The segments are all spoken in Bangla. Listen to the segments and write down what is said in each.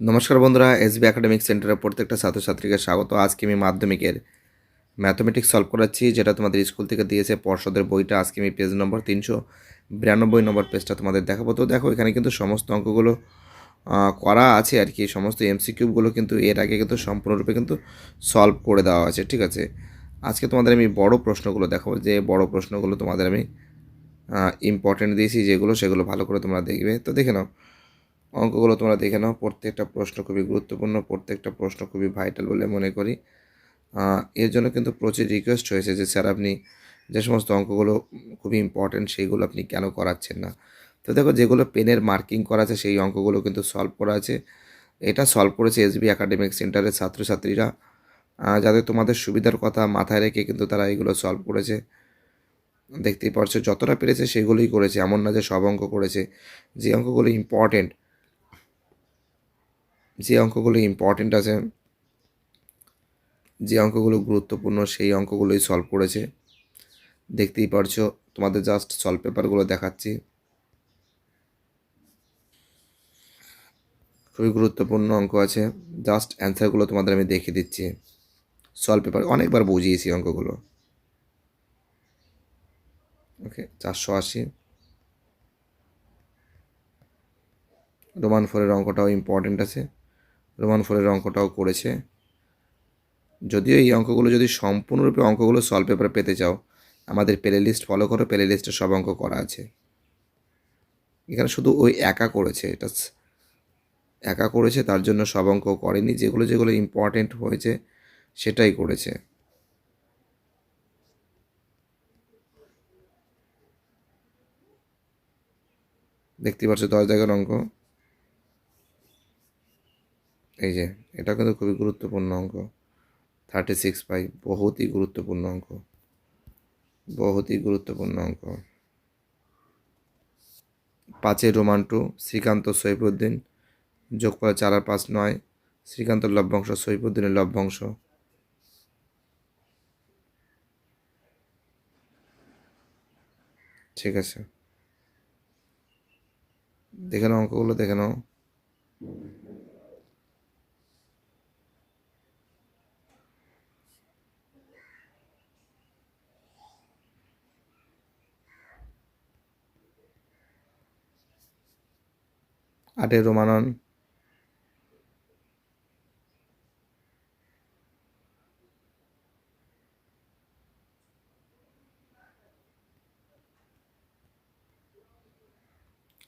নমস্কার বন্ধুরা, এসবি একাডেমিক সেন্টারের প্রত্যেকটা ছাত্রছাত্রীকে স্বাগত। আজকে আমি মাধ্যমিকের ম্যাথমেটিক্স সলভ করাচ্ছি, যেটা তোমাদের স্কুল থেকে দিয়েছে পর্ষদের বইটা। আজকে আমি পেজ নম্বর তিনশো বিরানব্বই নম্বর পেজটা তোমাদের দেখাবো। তো দেখো, এখানে কিন্তু সমস্ত অঙ্কগুলো করা আছে আর কি। সমস্ত এমসিকিউবগুলো কিন্তু এর আগে কিন্তু সম্পূর্ণরূপে কিন্তু সলভ করে দেওয়া আছে, ঠিক আছে? আজকে তোমাদের আমি বড় প্রশ্নগুলো দেখাবো, যে বড় প্রশ্নগুলো তোমাদের আমি ইম্পর্টেন্ট দিয়েছি, যেগুলো সেগুলো ভালো করে তোমরা দেখবে। তো দেখে নাও অঙ্কগুলো তোমরা দেখে নাও। প্রত্যেকটা প্রশ্ন খুবই গুরুত্বপূর্ণ, প্রত্যেকটা প্রশ্ন খুবই ভাইটাল বলে মনে করি। এর জন্য কিন্তু প্রচুর রিকোয়েস্ট হয়েছে যে, স্যার, আপনি যে সমস্ত অঙ্কগুলো খুবই ইম্পর্ট্যান্ট সেইগুলো আপনি কেন করাচ্ছেন না? তো দেখো, যেগুলো পেনের মার্কিং করা আছে, সেই অঙ্কগুলো কিন্তু সলভ করা আছে। এটা সলভ করেছে এসবি একাডেমিক সেন্টারের ছাত্রছাত্রীরা। যাতে তোমাদের সুবিধার কথা মাথায় রেখে কিন্তু তারা এগুলো সলভ করেছে। দেখতেই পারছ, যতটা পেরেছে সেগুলোই করেছে। এমন না যে সব অঙ্ক করেছে। যে অঙ্কগুলো ইম্পর্টেন্ট যে অঙ্কগুলো ইম্পর্টেন্ট আছে, যে অঙ্কগুলো গুরুত্বপূর্ণ সেই অঙ্কগুলোই সলভ করেছে। দেখতেই পারছ, তোমাদের জাস্ট সলভ পেপারগুলো দেখাচ্ছি। খুবই গুরুত্বপূর্ণ অঙ্ক আছে জাস্ট অ্যান্সারগুলো তোমাদের আমি দেখিয়ে দিচ্ছি। সলভ পেপার অনেকবার বুঝিয়েছি অঙ্কগুলো। ওকে চারশো আশি। রোমান ফোরের অঙ্কটাও ইম্পর্টেন্ট আছে। রোমান ফোরের অঙ্কটাও করেছে। যদিও এই অঙ্কগুলো যদি সম্পূর্ণরূপে অঙ্কগুলো সলভ পেপারে পেতে চাও, আমাদের প্লে লিস্ট ফলো করো প্লে লিস্টে সব অঙ্ক করা আছে। এখানে শুধু ওই একা করেছে, এটা একা করেছে, তার জন্য সব অঙ্ক করেনি। যেগুলো যেগুলো ইম্পর্টেন্ট হয়েছে, সেটাই করেছে। দেখতে পাচ্ছ দশ জায়গার অঙ্ক। এই যে, এটা কিন্তু খুবই গুরুত্বপূর্ণ অঙ্ক। থার্টি সিক্স পাই বহুতই গুরুত্বপূর্ণ অঙ্ক। বহুতই গুরুত্বপূর্ণ অঙ্ক। পাঁচের রোমান টু, শ্রীকান্ত সৈফুদ্দিন, যোগফল চার আর পাঁচ নয়, শ্রীকান্ত লভ্যাংশ, সৈফুদ্দিনের লভ্যাংশ। ঠিক আছে। দেখে নাও অঙ্কগুলো, দেখে নাও। আটের রোমানন।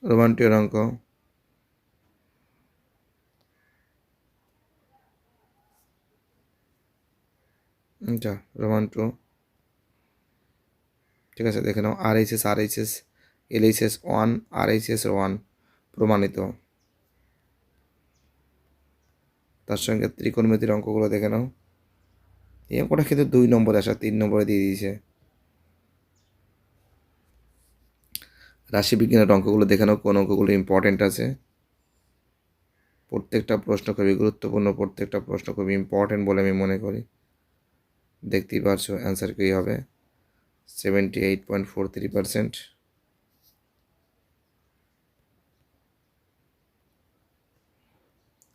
রোমান্টিক অঙ্ক আচ্ছা রোমান টু। ঠিক আছে, দেখে নাও। R H S R H S L H S one R H S one প্রমাণিত। তার সঙ্গে ত্রিকোণমিতির অঙ্কগুলো দেখে নাও। এই অঙ্কটা কিন্তু দুই নম্বরে আসা, তিন নম্বরে দিয়ে দিয়েছে। রাশিবিজ্ঞানের অঙ্কগুলো দেখে নাও, কোন অঙ্কগুলো ইম্পর্টেন্ট আছে। প্রত্যেকটা প্রশ্ন খুবই গুরুত্বপূর্ণ, প্রত্যেকটা প্রশ্ন খুবই ইম্পর্টেন্ট বলে আমি মনে করি। দেখতেই পারছ অ্যান্সার কী হবে? Seventy eight point four three percent